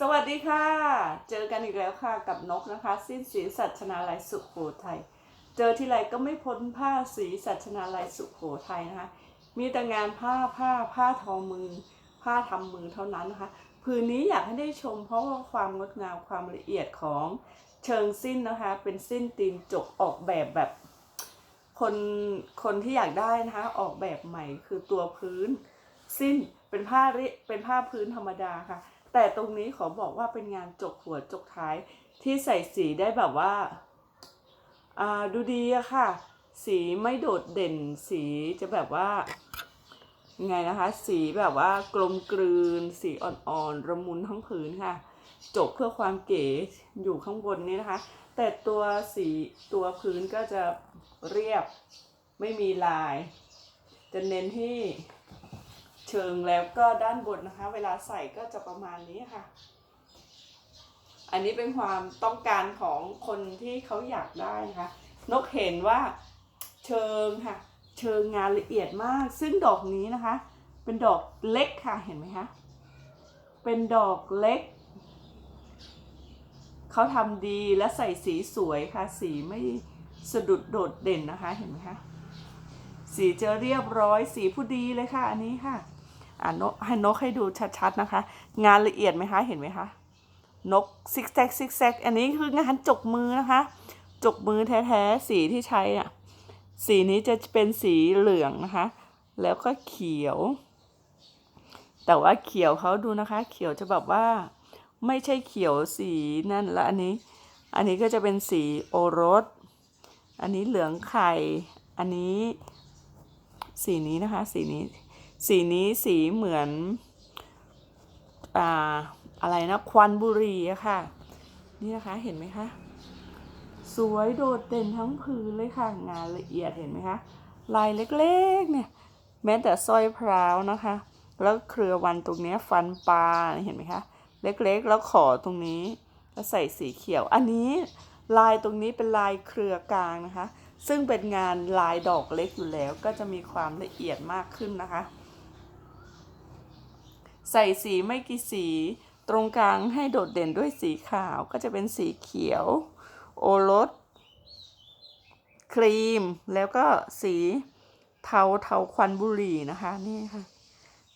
สวัสดีค่ะ เจอกันอีกแล้วค่ะกับนกนะคะ สิ้นสีสัชนาลัยสุขโขทัย เจอที่ไรก็ไม่พ้นผ้าสีสัชนาลัยสุขโขทัยนะคะ มีแต่งานผ้าผ้าผ้าทอมือ ผ้าทำมือเท่านั้นนะคะ ผืนนี้อยากให้ได้ชมเพราะว่าความงดงามความละเอียดของเชิงสิ้นนะคะ เป็นสิ้นตีนจกออกแบบแบบ คนคนที่อยากได้นะคะออกแบบใหม่คือตัวพื้น สิ้นเป็นผ้ารีเป็นผ้าพื้นธรรมดาค่ะ แต่ตรงนี้ขอบอกว่าเป็นงานจกหัวจกท้ายที่ใส่สีได้แบบว่าอ่าดูดีอะค่ะ สีไม่โดดเด่นสีจะแบบว่าไงนะคะ สีแบบว่ากลมกลืน สีอ่อนๆระมุนทั้งผืนค่ะ จบเพื่อความเก๋อยู่ข้างบนนี้นะคะ แต่ตัวสีตัวพื้นก็จะเรียบไม่มีลาย จะเน้นที่ ชิงแล้วก็ด้านบนนะคะ เวลาใส่ก็จะประมาณนี้ค่ะ อันนี้เป็นความต้องการของคนที่เขาอยากได้นะคะ นกเห็นว่าเชิงค่ะ เชิงงานละเอียดมาก ซึ่งดอกนี้นะคะ เป็นดอกเล็กค่ะเห็นไหมคะเป็นดอกเล็กเขาทำดีและใส่สีสวยค่ะ สีไม่สะดุดโดดเด่นนะคะเห็นไหมคะสีจะเรียบร้อยสีผู้ดีเลยค่ะ อันนี้ค่ะ อ่านกให้นกให้ดูชัดๆนะคะ งานละเอียดไหมคะเห็นไหมคะนกซิกแซกซิกแซกอันนี้คืองานจกมือนะคะ จกมือแท้ๆสีที่ใช้อะสีนี้จะเป็นสีเหลืองนะคะ แล้วก็เขียว แต่ว่าเขียวเขาดูนะคะ เขียวจะแบบว่าไม่ใช่เขียวสีนั่นละอันนี้ อันนี้ก็จะเป็นสีโอรส อันนี้เหลืองไข่ อันนี้สีนี้นะคะ สีนี้ สีนี้สีเหมือนอ่าอะไรนะควันบุรีอะค่ะ นี่นะคะเห็นไหมคะสวยโดดเด่นทั้งผืนเลยค่ะ งานละเอียดเห็นไหมคะลายเล็กๆเนี่ยแม้แต่สร้อยพร้าวนะคะ แล้วเครือวันตรงนี้ฟันปลาเห็นไหมคะเล็กๆ แล้วขอตรงนี้แล้วใส่สีเขียว อันนี้ลายตรงนี้เป็นลายเครือกลางนะคะ ซึ่งเป็นงานลายดอกเล็กอยู่แล้วก็จะมีความละเอียดมากขึ้นนะคะ ใส่สีไม่กี่สี ตรงกลางให้โดดเด่นด้วยสีขาวก็จะเป็นสีเขียว โอรส ครีม แล้วก็สีเทาเทาควันบุหรี่นะคะนี่ค่ะ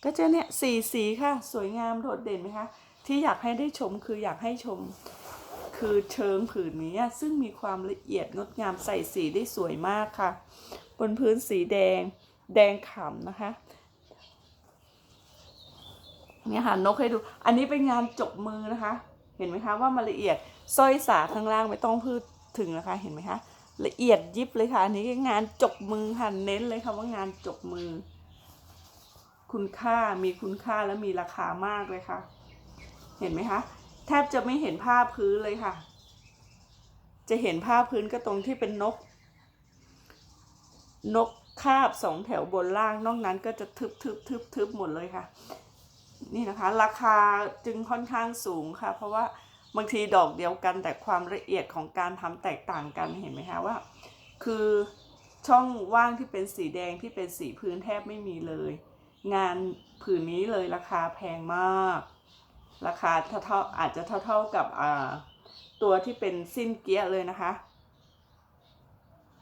ก็จะเนี่ยสีสีค่ะ สวยงามโดดเด่นไหมคะที่อยากให้ได้ชมคืออยากให้ชมคือเชิงผืนนี้ซึ่งมีความละเอียดงดงามใส่สีได้สวยมากค่ะ บนพื้นสีแดงแดงขำนะคะ เนี่ยค่ะนกให้ดู อันนี้เป็นงานจกมือนะคะ เห็นไหมคะว่ามันละเอียดสร้อยสาข้างล่างไม่ต้องพูดถึงนะคะ เห็นไหมคะละเอียดยิบเลยค่ะอันนี้งานจกมือค่ะเน้นเลยค่ะว่างานจกมือ คุณค่ามีคุณค่าและมีราคามากเลยค่ะ เห็นไหมคะแทบจะไม่เห็นผ้าพื้นเลยค่ะ จะเห็นผ้าพื้นก็ตรงที่เป็นนก นกคาบสองแถวบนล่างนอกนั้นก็จะทึบทึบทึบทึบหมดเลยค่ะ นี่นะคะ ราคาจึงค่อนข้างสูงค่ะ เพราะว่าบางทีดอกเดียวกันแต่ความละเอียดของการทำแตกต่างกันเห็นไหมคะว่า คือช่องว่างที่เป็นสีแดงที่เป็นสีพื้นแทบไม่มีเลย งานผืนนี้เลยราคาแพงมาก ราคาเท่าๆอาจจะเท่าๆกับตัวที่เป็นสิ้นเกียเลยนะคะ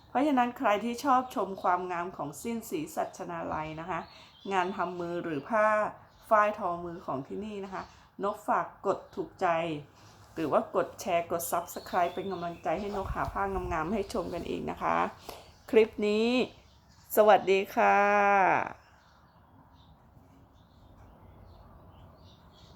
เพราะฉะนั้นใครที่ชอบชมความงามของสิ้นสีสัชนาลัยนะคะ งานทำมือหรือผ้า ฝ้ายทอมือของที่นี่นะคะ นกฝากกดถูกใจ หรือว่ากดแชร์กด Subscribe เป็นกำลังใจให้นกหาผ้างามๆให้ชมกันเองนะคะ คลิปนี้ สวัสดีค่ะ